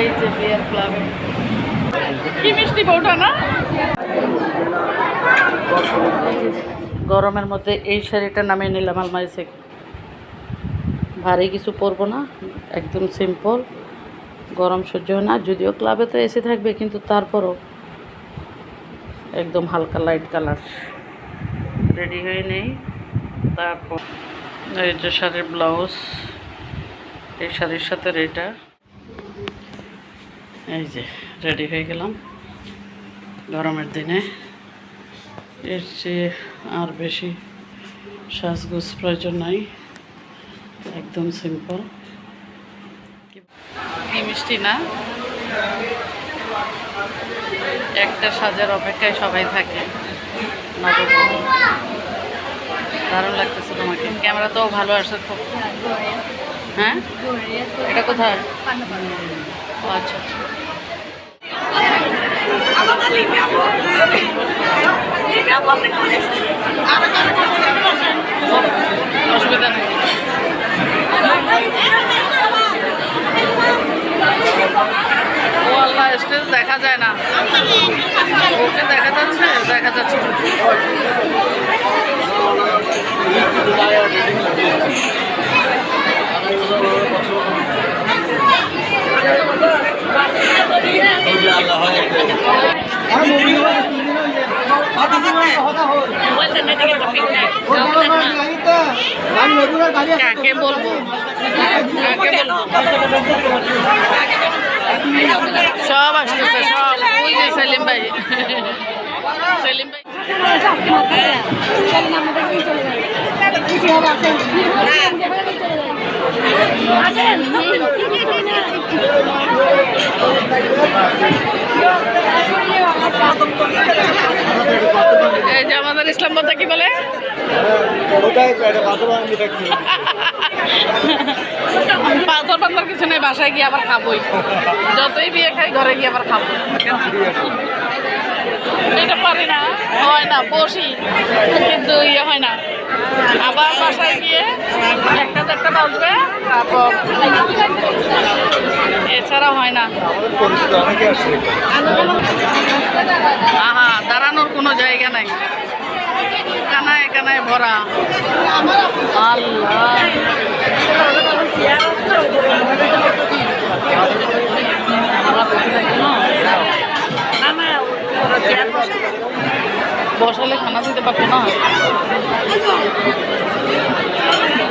এই যে গরমের মধ্যে এই শাড়িটা নামিয়ে নিলাম আলমারি থেকে। ভারী কিছু পরবো না, একদম সিম্পল গরম সহ্য হয় না, যদিও ক্লাবে তো এসে থাকবে, কিন্তু তারপরও একদম হালকা লাইট কালার রেডি হয়ে নেই, তারপর এই যে শাড়ির ব্লাউজ এই শাড়ির সাথে এটা। এই যে রেডি হয়ে গেলাম। গরমের দিনে। এর চেয়ে আর বেশি সাজগোজ প্রয়োজন নাই। একদম সিম্পল কি মিষ্টি না? একটা সাজার অপেক্ষায় সবাই থাকে। দারুণ লাগতেছে তোমাকে। ক্যামেরা তো ভালো আসছে খুব। হ্যাঁ? এটা কোথায়? আচ্ছা আচ্ছা। অসুবিধা নেই। ও আল্লাহ, স্টেজ দেখা যায় না। ওকে দেখা যাচ্ছে দেখা যাচ্ছে কাকে বলব সব আসতেছে সব। ওই যে সেলিম ভাই। সেলিম ভাই। আমাদের ইসলাম কথা কি বলে? পাথর পাথর কিছু নেই বাসায় গিয়ে আবার খাবোই। যতই বিয়ে খাই ঘরে গিয়ে আবার খাব। এটা পারি না হয় না বসি। কিন্তু ইয়ে হয় না। আবার বাসায় গিয়ে একটা চারটা বাজবে তারপর এছাড়া হয় না। আহা দাঁড়ানোর কোনো জায়গা নাই। কানায় কানায় ভরা। আল্লাহ। বসালে খানা দিতে পারতো না?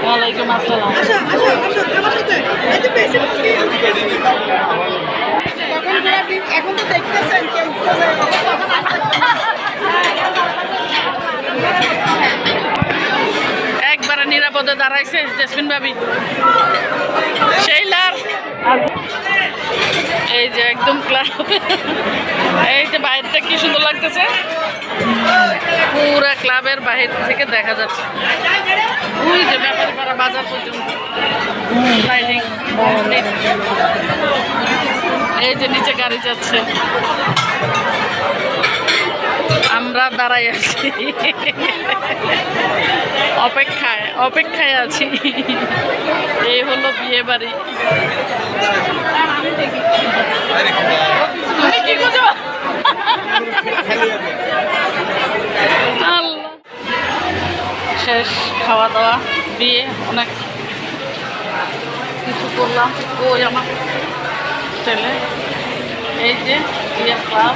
ওয়ালাইকুম আসসালাম। এখন তো দেখতেছেন কেউ নিরাপদে দাঁড়াইছে জেসমিন ভাবি। সেইলার এই যে একদম ক্লাব এই যে বাইরেটা কি সুন্দর লাগতেছে। পুরা ক্লাবের বাহির থেকে দেখা যাচ্ছে। যে বাজার এই যে নিচে গাড়ি যাচ্ছে। আমরা দাঁড়াই আছি। অপেক্ষায় অপেক্ষায় আছি। এই হলো বিয়ে বাড়ি। শেষ খাওয়া দাওয়া, বিয়ে, অনেক কিছু করলাম। ওই আমার ছেলে। এই যে বিয়ে ক্লাব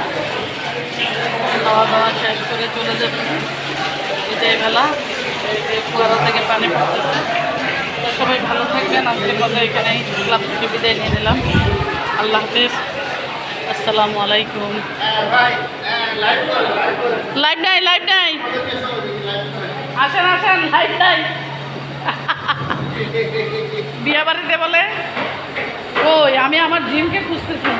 খাওয়া দাওয়া শেষ করে চলে যাবে। বিদায় বেলা। ফুয়ারা থেকে পানি পড়তেছে। তো সবাই ভালো থাকবেন। আজকের মতো এখানেই ক্লাব থেকে বিদায় নিয়ে নিলাম। আল্লাহ হাফিজ। আসসালামু আলাইকুম। লাইভ নাই লাইভ নাই আসেন আসেন লাইভ নাই বিয়া বাড়িতে বলে? ওই, আমি আমার জিমকে খুঁজতেছি।